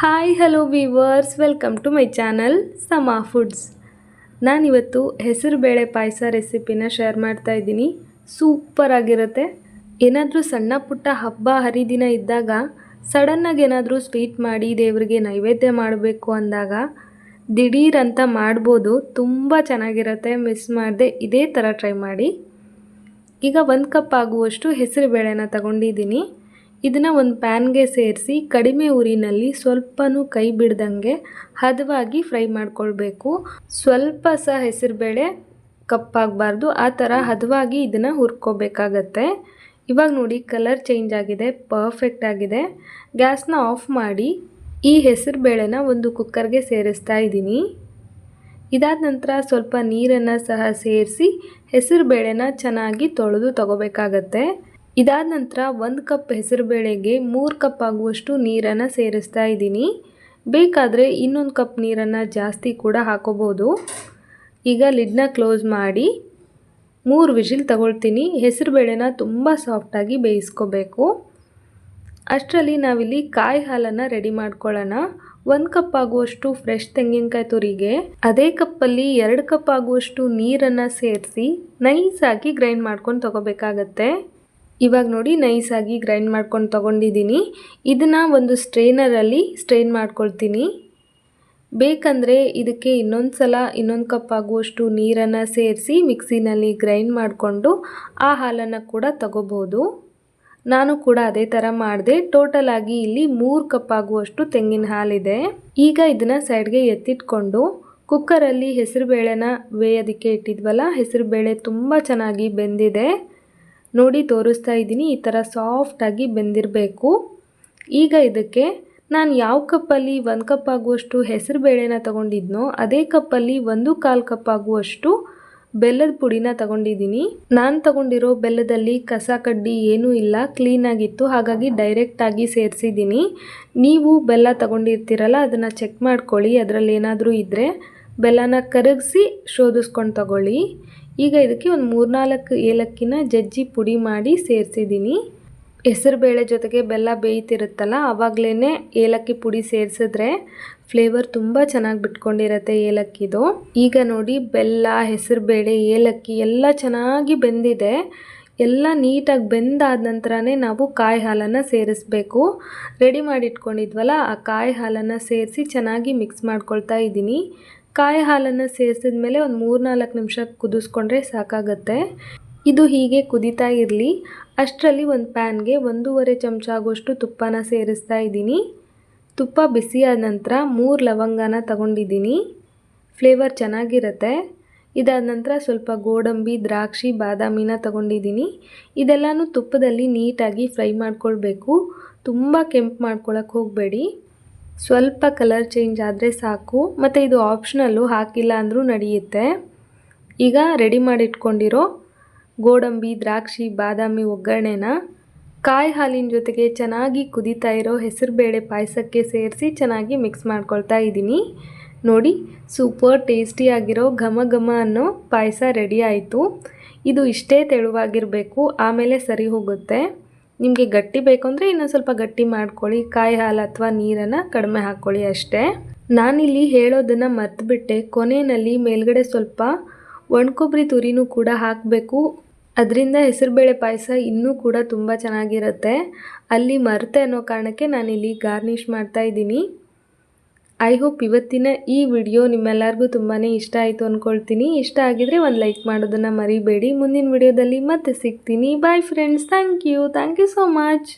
Hi hello viewers welcome to my channel Sama foods ನಾನಿವತ್ತು ಹೆಸರುಬೇಳೆ ಪಾಯಸ ರೆಸಿಪಿನ ಶೇರ್ ಮಾಡ್ತಾ ಇದ್ದೀನಿ. ಸೂಪರ್ ಆಗಿರುತ್ತೆ. ಏನಾದರೂ ಸಣ್ಣ ಪುಟ್ಟ ಹಬ್ಬ ಹರಿದಿನ ಇದ್ದಾಗ ಸಡನ್ನಾಗಿ ಏನಾದರೂ ಸ್ವೀಟ್ ಮಾಡಿ ದೇವರಿಗೆ ನೈವೇದ್ಯ ಮಾಡಬೇಕು ಅಂದಾಗ, ದಿಢೀರ್ ಅಂತ ಮಾಡ್ಬೋದು. ತುಂಬ ಚೆನ್ನಾಗಿರುತ್ತೆ. ಮಿಸ್ ಮಾಡದೆ ಇದೇ ಥರ ಟ್ರೈ ಮಾಡಿ. ಈಗ ಒಂದು ಕಪ್ ಆಗುವಷ್ಟು ಹೆಸರು ಬೇಳೆನ ತಗೊಂಡಿದ್ದೀನಿ. ಇದನ್ನು ಒಂದು ಪ್ಯಾನ್ಗೆ ಸೇರಿಸಿ ಕಡಿಮೆ ಉರಿನಲ್ಲಿ ಸ್ವಲ್ಪನೂ ಕೈ ಬಿಡ್ದಂಗೆ ಹದವಾಗಿ ಫ್ರೈ ಮಾಡ್ಕೊಳ್ಬೇಕು. ಸ್ವಲ್ಪ ಸಹ ಹೆಸರುಬೇಳೆ ಕಪ್ಪಾಗಬಾರ್ದು, ಆ ಥರ ಹದವಾಗಿ ಇದನ್ನು ಹುರ್ಕೋಬೇಕಾಗತ್ತೆ. ಇವಾಗ ನೋಡಿ ಕಲರ್ ಚೇಂಜ್ ಆಗಿದೆ ಪರ್ಫೆಕ್ಟ್ ಆಗಿದೆ. ಗ್ಯಾಸ್ನ ಆಫ್ ಮಾಡಿ ಈ ಹೆಸರು ಬೇಳೆನ ಒಂದು ಕುಕ್ಕರ್ಗೆ ಸೇರಿಸ್ತಾ ಇದ್ದೀನಿ. ಇದಾದ ನಂತರ ಸ್ವಲ್ಪ ನೀರನ್ನು ಸಹ ಸೇರಿಸಿ ಹೆಸರು ಬೇಳೆನ ಚೆನ್ನಾಗಿ ತೊಳೆದು ತಗೋಬೇಕಾಗತ್ತೆ. ಇದಾದ ನಂತರ ಒಂದು ಕಪ್ ಹೆಸರುಬೇಳೆಗೆ ಮೂರು ಕಪ್ ಆಗುವಷ್ಟು ನೀರನ್ನು ಸೇರಿಸ್ತಾ ಇದ್ದೀನಿ. ಬೇಕಾದರೆ ಇನ್ನೊಂದು ಕಪ್ ನೀರನ್ನು ಜಾಸ್ತಿ ಕೂಡ ಹಾಕೋಬೋದು. ಈಗ ಲಿಡ್ನ ಕ್ಲೋಸ್ ಮಾಡಿ ಮೂರು ವಿಷಿಲ್ ತಗೊಳ್ತೀನಿ. ಹೆಸರುಬೇಳೆನ ತುಂಬ ಸಾಫ್ಟಾಗಿ ಬೇಯಿಸ್ಕೋಬೇಕು. ಅಷ್ಟರಲ್ಲಿ ನಾವಿಲ್ಲಿ ಕಾಯಿ ಹಾಲನ್ನು ರೆಡಿ ಮಾಡ್ಕೊಳ್ಳೋಣ. ಒಂದು ಕಪ್ ಆಗುವಷ್ಟು ಫ್ರೆಶ್ ತೆಂಗಿನಕಾಯಿ ತುರಿಗೆ, ಅದೇ ಕಪ್ಪಲ್ಲಿ ಎರಡು ಕಪ್ ಆಗುವಷ್ಟು ನೀರನ್ನು ಸೇರಿಸಿ ನೈಸಾಗಿ ಗ್ರೈಂಡ್ ಮಾಡ್ಕೊಂಡು ತಗೋಬೇಕಾಗತ್ತೆ. ಇವಾಗ ನೋಡಿ ನೈಸಾಗಿ ಗ್ರೈಂಡ್ ಮಾಡ್ಕೊಂಡು ತೊಗೊಂಡಿದ್ದೀನಿ. ಇದನ್ನು ಒಂದು ಸ್ಟ್ರೈನರಲ್ಲಿ ಸ್ಟ್ರೈನ್ ಮಾಡ್ಕೊಳ್ತೀನಿ. ಬೇಕಂದರೆ ಇದಕ್ಕೆ ಇನ್ನೊಂದು ಸಲ ಇನ್ನೊಂದು ಕಪ್ ಆಗುವಷ್ಟು ನೀರನ್ನು ಸೇರಿಸಿ ಮಿಕ್ಸಿನಲ್ಲಿ ಗ್ರೈಂಡ್ ಮಾಡಿಕೊಂಡು ಆ ಹಾಲನ್ನು ಕೂಡ ತಗೋಬೋದು. ನಾನು ಕೂಡ ಅದೇ ಥರ ಮಾಡಿದೆ. ಟೋಟಲ್ ಆಗಿ ಇಲ್ಲಿ ಮೂರು ಕಪ್ ಆಗುವಷ್ಟು ತೆಂಗಿನ ಹಾಲಿದೆ. ಈಗ ಇದನ್ನು ಸೈಡ್ಗೆ ಎತ್ತಿಟ್ಕೊಂಡು ಕುಕ್ಕರಲ್ಲಿ ಹೆಸರುಬೇಳೆನ ಬೇಯೋದಕ್ಕೆ ಇಟ್ಟಿದ್ವಲ್ಲ, ಹೆಸರುಬೇಳೆ ತುಂಬ ಚೆನ್ನಾಗಿ ಬೆಂದಿದೆ. ನೋಡಿ ತೋರಿಸ್ತಾ ಇದ್ದೀನಿ, ಈ ಥರ ಸಾಫ್ಟಾಗಿ ಬೆಂದಿರಬೇಕು. ಈಗ ಇದಕ್ಕೆ ನಾನು ಯಾವ ಕಪ್ಪಲ್ಲಿ ಒಂದು ಕಪ್ ಆಗುವಷ್ಟು ಹೆಸರು ಬೇಳೆನ ತಗೊಂಡಿದ್ನೋ, ಅದೇ ಕಪ್ಪಲ್ಲಿ ಒಂದು ಕಾಲು ಕಪ್ ಆಗುವಷ್ಟು ಬೆಲ್ಲದ ಪುಡಿನ ತಗೊಂಡಿದ್ದೀನಿ. ನಾನು ತಗೊಂಡಿರೋ ಬೆಲ್ಲದಲ್ಲಿ ಕಸ ಕಡ್ಡಿ ಏನೂ ಇಲ್ಲ ಕ್ಲೀನಾಗಿತ್ತು ಹಾಗಾಗಿ ಡೈರೆಕ್ಟಾಗಿ ಸೇರಿಸಿದ್ದೀನಿ. ನೀವು ಬೆಲ್ಲ ತಗೊಂಡಿರ್ತೀರಲ್ಲ, ಅದನ್ನು ಚೆಕ್ ಮಾಡ್ಕೊಳ್ಳಿ, ಅದರಲ್ಲಿ ಏನಾದರೂ ಇದ್ದರೆ ಬೆಲ್ಲನ ಕರಗಿಸಿ ಶೋಧಿಸ್ಕೊಂಡು ತಗೊಳ್ಳಿ. ಈಗ ಇದಕ್ಕೆ ಒಂದು ಮೂರ್ನಾಲ್ಕು ಏಲಕ್ಕಿನ ಜಜ್ಜಿ ಪುಡಿ ಮಾಡಿ ಸೇರಿಸಿದ್ದೀನಿ. ಹೆಸರುಬೇಳೆ ಜೊತೆಗೆ ಬೆಲ್ಲ ಬೇಯ್ತಿರುತ್ತಲ್ಲ ಆವಾಗಲೇ ಏಲಕ್ಕಿ ಪುಡಿ ಸೇರಿಸಿದ್ರೆ ಫ್ಲೇವರ್ ತುಂಬ ಚೆನ್ನಾಗಿ ಬಿಟ್ಕೊಂಡಿರತ್ತೆ ಏಲಕ್ಕಿದು. ಈಗ ನೋಡಿ, ಬೆಲ್ಲ ಹೆಸರುಬೇಳೆ ಏಲಕ್ಕಿ ಎಲ್ಲ ಚೆನ್ನಾಗಿ ಬೆಂದಿದೆ. ಎಲ್ಲ ನೀಟಾಗಿ ಬೆಂದಾದ ನಂತರನೇ ನಾವು ಕಾಯಿ ಹಾಲನ್ನು ಸೇರಿಸ್ಬೇಕು. ರೆಡಿ ಮಾಡಿಟ್ಕೊಂಡಿದ್ವಲ್ಲ, ಆ ಕಾಯಿ ಹಾಲನ್ನು ಸೇರಿಸಿ ಚೆನ್ನಾಗಿ ಮಿಕ್ಸ್ ಮಾಡ್ಕೊಳ್ತಾ ಇದ್ದೀನಿ. ಕಾಯಿ ಹಾಲನ್ನು ಸೇರಿಸಿದ ಮೇಲೆ ಒಂದು ಮೂರು ನಾಲ್ಕು ನಿಮಿಷ ಕುದಿಸ್ಕೊಂಡ್ರೆ ಸಾಕಾಗತ್ತೆ. ಇದು ಹೀಗೆ ಕುದಿತಾ ಇರಲಿ. ಅಷ್ಟರಲ್ಲಿ ಒಂದು ಪ್ಯಾನ್ಗೆ ಒಂದೂವರೆ ಚಮಚ ಆಗುವಷ್ಟು ತುಪ್ಪನ ಸೇರಿಸ್ತಾ ಇದ್ದೀನಿ. ತುಪ್ಪ ಬಿಸಿಯಾದ ನಂತರ ಮೂರು ಲವಂಗನ ತಗೊಂಡಿದ್ದೀನಿ. ಫ್ಲೇವರ್ ಚೆನ್ನಾಗಿರುತ್ತೆ. ಇದಾದ ನಂತರ ಸ್ವಲ್ಪ ಗೋಡಂಬಿ, ದ್ರಾಕ್ಷಿ, ಬಾದಾಮಿನ ತಗೊಂಡಿದ್ದೀನಿ. ಇದೆಲ್ಲನೂ ತುಪ್ಪದಲ್ಲಿ ನೀಟಾಗಿ ಫ್ರೈ ಮಾಡ್ಕೊಳ್ಬೇಕು. ತುಂಬ ಕೆಂಪು ಮಾಡ್ಕೊಳಕ್ಕೆ ಹೋಗಬೇಡಿ. ಸ್ವಲ್ಪ ಕಲರ್ ಚೇಂಜ್ ಆದರೆ ಸಾಕು, ಮತ್ತು ಇದು ಆಪ್ಷನಲ್ಲು ಹಾಕಿಲ್ಲ ಅಂದರೂ ನಡೆಯುತ್ತೆ. ಈಗ ರೆಡಿ ಮಾಡಿಟ್ಕೊಂಡಿರೋ ಗೋಡಂಬಿ, ದ್ರಾಕ್ಷಿ, ಬಾದಾಮಿ ಒಗ್ಗರಣೆನ ಕಾಯಿ ಹಾಲಿನ ಜೊತೆಗೆ ಚೆನ್ನಾಗಿ ಕುದಿತಾ ಇರೋ ಹೆಸರುಬೇಳೆ ಪಾಯಸಕ್ಕೆ ಸೇರಿಸಿ ಚೆನ್ನಾಗಿ ಮಿಕ್ಸ್ ಮಾಡ್ಕೊಳ್ತಾ ಇದ್ದೀನಿ. ನೋಡಿ ಸೂಪರ್ ಟೇಸ್ಟಿಯಾಗಿರೋ ಘಮ ಘಮ ಅನ್ನೋ ಪಾಯಸ ರೆಡಿ ಆಯಿತು. ಇದು ಇಷ್ಟೇ ತೆಳುವಾಗಿರಬೇಕು, ಆಮೇಲೆ ಸರಿ ಹೋಗುತ್ತೆ. ನಿಮಗೆ ಗಟ್ಟಿ ಬೇಕು ಅಂದರೆ ಇನ್ನೊಂದು ಸ್ವಲ್ಪ ಗಟ್ಟಿ ಮಾಡ್ಕೊಳ್ಳಿ. ಕಾಯಿ ಹಾಲು ಅಥವಾ ನೀರನ್ನು ಕಡಿಮೆ ಹಾಕ್ಕೊಳ್ಳಿ ಅಷ್ಟೇ. ನಾನಿಲ್ಲಿ ಹೇಳೋದನ್ನು ಮರ್ತುಬಿಟ್ಟೆ. ಕೊನೆಯಲ್ಲಿ ಮೇಲ್ಗಡೆ ಸ್ವಲ್ಪ ಒಣಕೊಬ್ಬರಿ ತುರಿನೂ ಕೂಡ ಹಾಕಬೇಕು. ಅದರಿಂದ ಹೆಸರುಬೇಳೆ ಪಾಯಸ ಇನ್ನೂ ಕೂಡ ತುಂಬ ಚೆನ್ನಾಗಿರುತ್ತೆ. ಅಲ್ಲಿ ಮರೆತೆ ಅನ್ನೋ ಕಾರಣಕ್ಕೆ ನಾನಿಲ್ಲಿ ಗಾರ್ನಿಷ್ ಮಾಡ್ತಾ ಇದ್ದೀನಿ. ಐ ಹೋಪ್ ಇವತ್ತಿನ ಈ ವಿಡಿಯೋ ನಿಮ್ಮೆಲ್ಲರಿಗೂ ತುಂಬಾ ಇಷ್ಟ ಆಯಿತು ಅಂದ್ಕೊಳ್ತೀನಿ ಇಷ್ಟ ಆಗಿದರೆ ಒಂದು ಲೈಕ್ ಮಾಡೋದನ್ನು ಮರಿಬೇಡಿ. ಮುಂದಿನ ವಿಡಿಯೋದಲ್ಲಿ ಮತ್ತೆ ಸಿಗ್ತೀನಿ. Bye friends thank you thank you so much